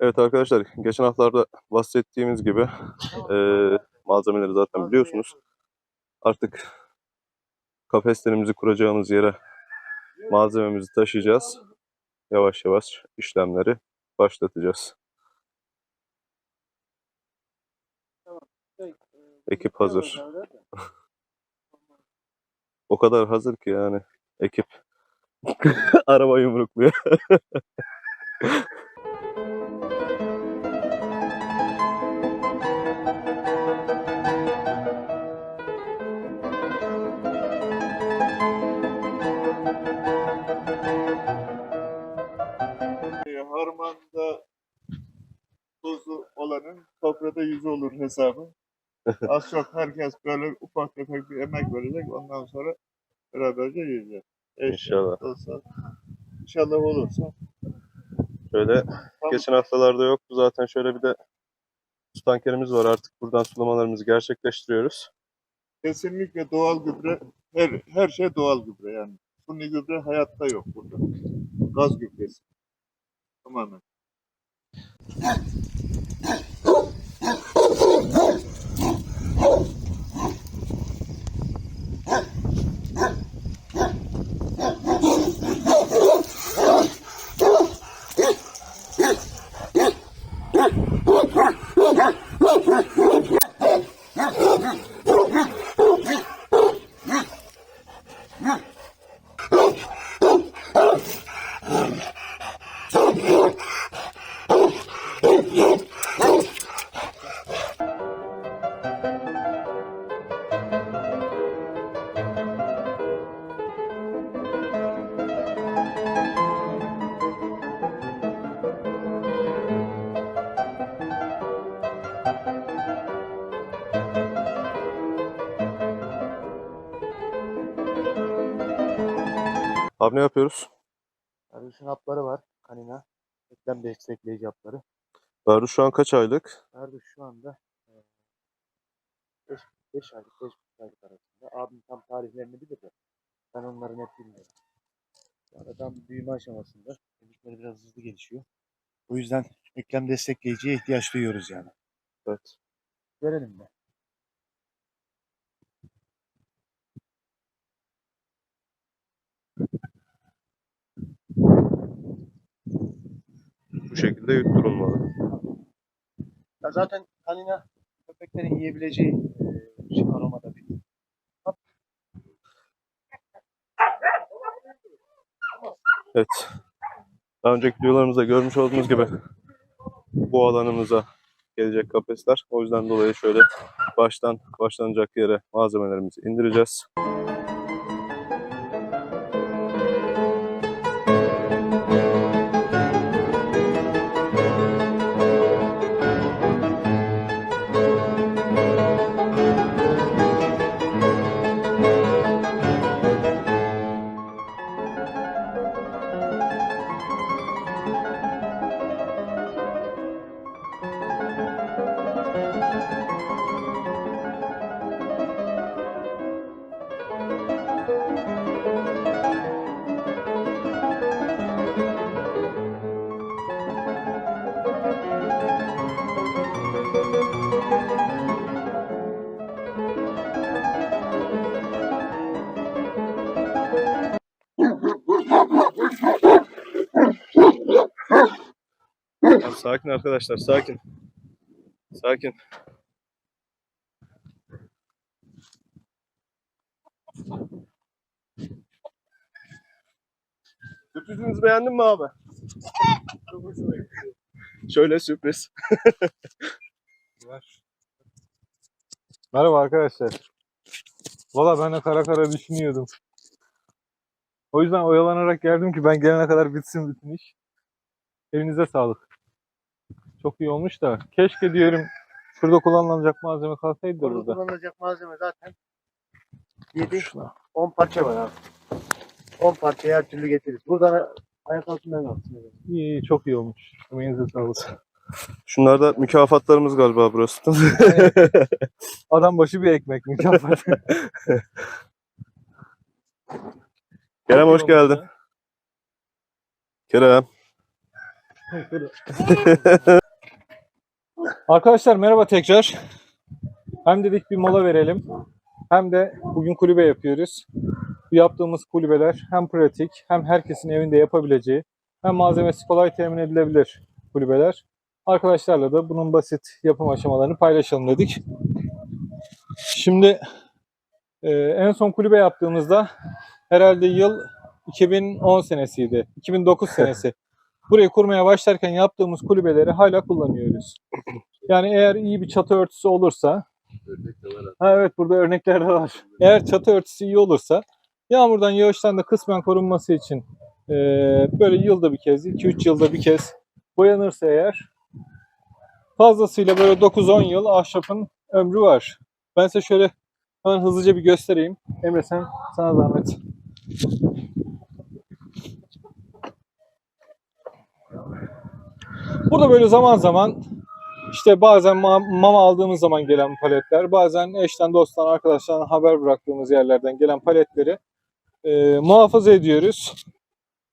Evet arkadaşlar, geçen haftalarda bahsettiğimiz gibi eee, malzemeleri zaten biliyorsunuz. Artık kafeslerimizi kuracağımız yere malzememizi taşıyacağız. Yavaş yavaş işlemleri başlatacağız. Ekip hazır. O kadar hazır ki yani ekip araba yumrukluyor. toprada yüzü olur hesabı. Az çok herkes böyle ufak tefek bir emek verecek. Ondan sonra beraberce yiyeceğiz. İnşallah. Olsa, inşallah olursa. Şöyle geçen haftalarda yoktu zaten şöyle bir de su tankerimiz var artık buradan sulamalarımızı gerçekleştiriyoruz. Kesinlikle doğal gübre, her, her şey doğal gübre yani. Suni gübre hayatta yok burada. Gaz gübresi. Tamamen. Huh? Abi ne yapıyoruz? Kardeşin hapları var. Kanina. Eklem destekleyici hapları. Berdu şu an kaç aylık? Kardeş şu anda 5 5 aylık 5 aylık arasında. Abim tam tarihlerini bilir de ben onları net bilmiyorum. Anda tam büyüme aşamasında. Kemikleri biraz hızlı gelişiyor. O yüzden eklem destekleyiciye ihtiyaç duyuyoruz yani. Evet. Verelim de. Bu şekilde yutturulmalı. Ya zaten kanina köpeklerin yiyebileceği e, şey aromada bir Evet. Daha önceki videolarımızda görmüş olduğunuz gibi bu alanımıza gelecek kafesler. O yüzden dolayı şöyle baştan başlanacak yere malzemelerimizi indireceğiz. Sakin arkadaşlar, sakin. Sakin. Sürprizinizi beğendin mi abi? Şöyle sürpriz. Merhaba arkadaşlar. Valla ben de kara kara düşünüyordum. O yüzden oyalanarak geldim ki ben gelene kadar bitsin bütün iş. Elinize sağlık. Çok iyi olmuş da keşke diyorum şurada kullanılacak malzeme kalsaydı da Orada burada. kullanılacak malzeme zaten 7 10 parça var abi. 10 parça her türlü getiririz. Buradan ayak altından kalsın. İyi, iyi çok iyi olmuş. Emeğinize sağlık. Şunlar da mükafatlarımız galiba burası. Adam başı bir ekmek mükafat. Kerem hoş geldin. Kerem. Arkadaşlar merhaba tekrar. Hem dedik bir mola verelim. Hem de bugün kulübe yapıyoruz. Bu yaptığımız kulübeler hem pratik hem herkesin evinde yapabileceği hem malzemesi kolay temin edilebilir kulübeler. Arkadaşlarla da bunun basit yapım aşamalarını paylaşalım dedik. Şimdi e, en son kulübe yaptığımızda herhalde yıl 2010 senesiydi. 2009 senesi. Burayı kurmaya başlarken yaptığımız kulübeleri hala kullanıyoruz. Yani eğer iyi bir çatı örtüsü olursa Ha evet burada örnekler de var. Eğer çatı örtüsü iyi olursa yağmurdan yağıştan da kısmen korunması için e, böyle yılda bir kez, 2-3 yılda bir kez boyanırsa eğer fazlasıyla böyle 9-10 yıl ahşapın ömrü var. Ben size şöyle hemen hızlıca bir göstereyim. Emre sen sana zahmet. Burada böyle zaman zaman işte bazen ma- mama aldığımız zaman gelen paletler, bazen eşten, dosttan, arkadaşlardan haber bıraktığımız yerlerden gelen paletleri e, muhafaza ediyoruz.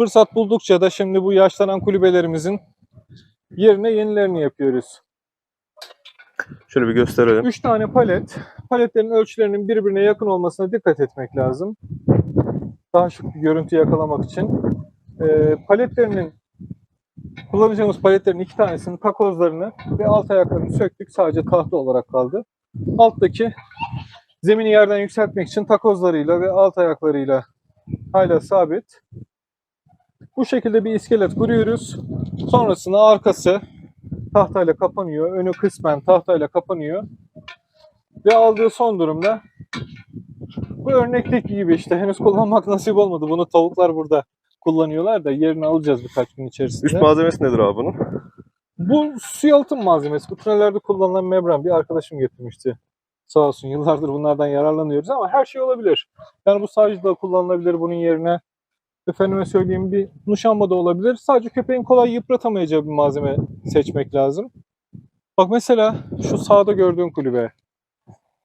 Fırsat buldukça da şimdi bu yaşlanan kulübelerimizin yerine yenilerini yapıyoruz. Şöyle bir gösterelim. 3 tane palet. Paletlerin ölçülerinin birbirine yakın olmasına dikkat etmek lazım. Daha şık bir görüntü yakalamak için. Ee, paletlerinin kullanacağımız paletlerin iki tanesinin takozlarını ve alt ayaklarını söktük. Sadece tahta olarak kaldı. Alttaki zemini yerden yükseltmek için takozlarıyla ve alt ayaklarıyla hala sabit. Bu şekilde bir iskelet kuruyoruz. Sonrasında arkası tahtayla kapanıyor. Önü kısmen tahtayla kapanıyor. Ve aldığı son durumda bu örnekteki gibi işte henüz kullanmak nasip olmadı. Bunu tavuklar burada kullanıyorlar da yerini alacağız birkaç gün içerisinde. Üst malzemesi nedir abi bunun? Bu su yalıtım malzemesi. Bu tünellerde kullanılan membran bir arkadaşım getirmişti. Sağ olsun yıllardır bunlardan yararlanıyoruz ama her şey olabilir. Yani bu sadece da kullanılabilir bunun yerine. Efendime söyleyeyim bir muşamba da olabilir. Sadece köpeğin kolay yıpratamayacağı bir malzeme seçmek lazım. Bak mesela şu sağda gördüğün kulübe.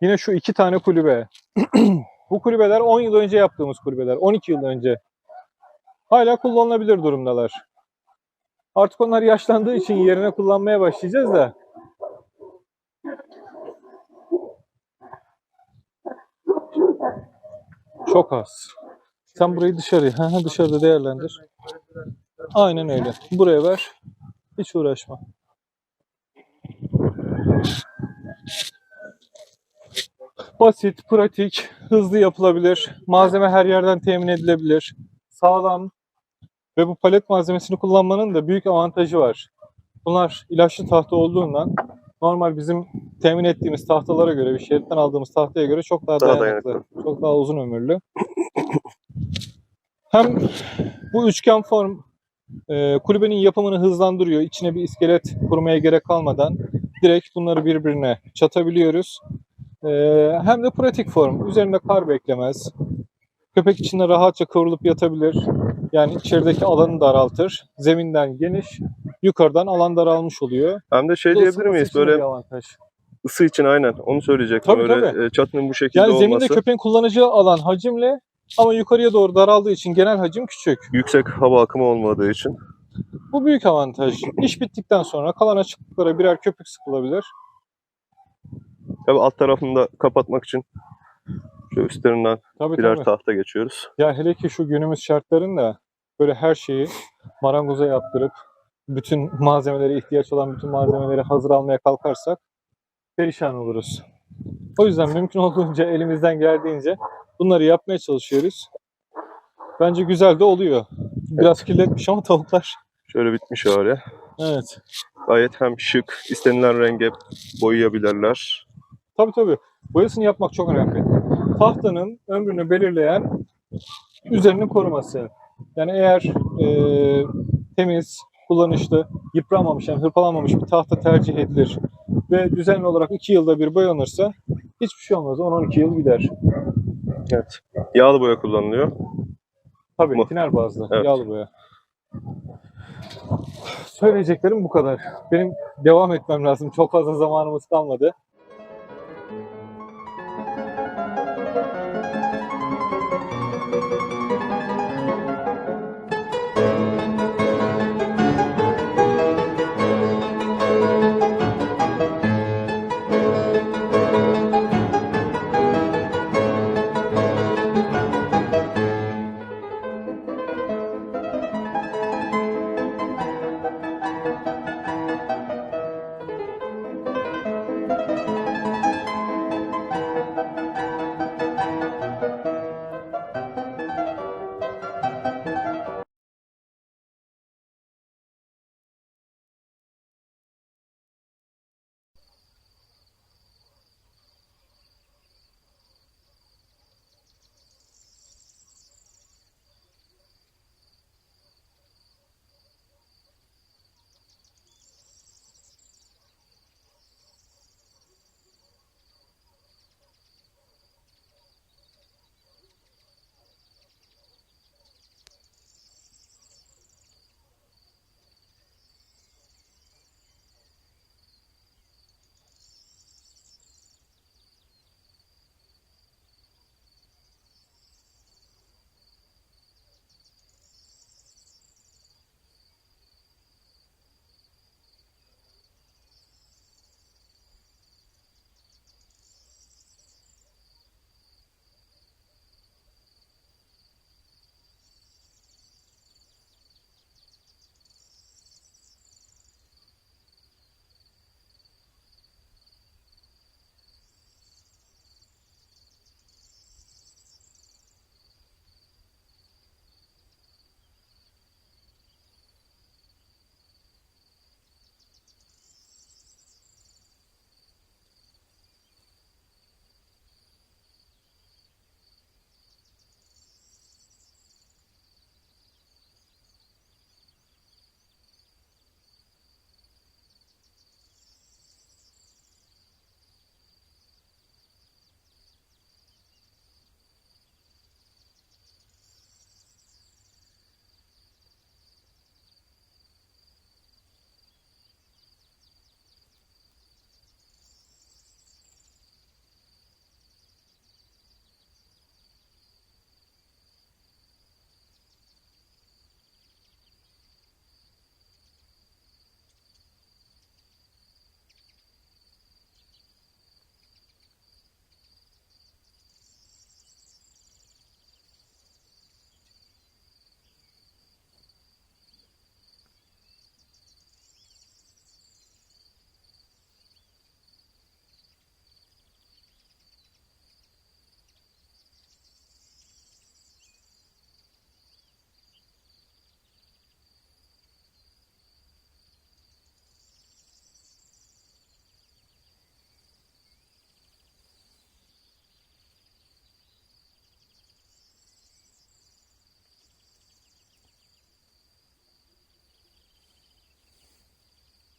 Yine şu iki tane kulübe. bu kulübeler 10 yıl önce yaptığımız kulübeler. 12 yıl önce. Hala kullanılabilir durumdalar. Artık onlar yaşlandığı için yerine kullanmaya başlayacağız da. Çok az. Sen burayı dışarı, ha ha, dışarıda değerlendir. Aynen öyle. Buraya ver. Hiç uğraşma. Basit, pratik, hızlı yapılabilir. Malzeme her yerden temin edilebilir. Sağlam, ve bu palet malzemesini kullanmanın da büyük avantajı var. Bunlar ilaçlı tahta olduğundan normal bizim temin ettiğimiz tahtalara göre, bir şeritten aldığımız tahtaya göre çok daha, Daha dayanıklı, çok daha uzun ömürlü. Hem bu üçgen form e, kulübenin yapımını hızlandırıyor. İçine bir iskelet kurmaya gerek kalmadan direkt bunları birbirine çatabiliyoruz. E, hem de pratik form. Üzerinde kar beklemez. Köpek içinde rahatça kıvrılıp yatabilir. Yani içerideki alanı daraltır. Zeminden geniş, yukarıdan alan daralmış oluyor. Hem de şey Bu da diyebilir ısınması miyiz? için de Böyle avantaj. ısı için aynen. Onu söyleyecektim. Tabii, Böyle tabii. e, çatının bu şekilde Yani zeminde olması. köpeğin kullanacağı alan hacimle ama yukarıya doğru daraldığı için genel hacim küçük. Yüksek hava akımı olmadığı için. Bu büyük avantaj. İş bittikten sonra kalan açıklıklara birer köpük sıkılabilir. Tabii alt tarafını da kapatmak için şu üstlerinden Tabii birer tabii. tahta geçiyoruz. Ya hele ki şu günümüz şartlarında böyle her şeyi marangoza yaptırıp bütün malzemelere ihtiyaç olan bütün malzemeleri hazır almaya kalkarsak perişan oluruz. O yüzden mümkün olduğunca elimizden geldiğince bunları yapmaya çalışıyoruz. Bence güzel de oluyor. Biraz kirletmiş ama tavuklar. Şöyle bitmiş hali. Evet. Gayet hem şık, istenilen renge boyayabilirler. Tabii tabii. Boyasını yapmak çok önemli. Tahtanın ömrünü belirleyen üzerinin koruması. Yani eğer e, temiz, kullanışlı, yıpranmamış yani hırpalanmamış bir tahta tercih edilir ve düzenli olarak 2 yılda bir boyanırsa hiçbir şey olmaz. 10-12 yıl gider. Evet. Yağlı boya kullanılıyor. Tabii Bu. tiner bazlı, Evet. yağlı boya. Söyleyeceklerim bu kadar. Benim devam etmem lazım. Çok fazla zamanımız kalmadı.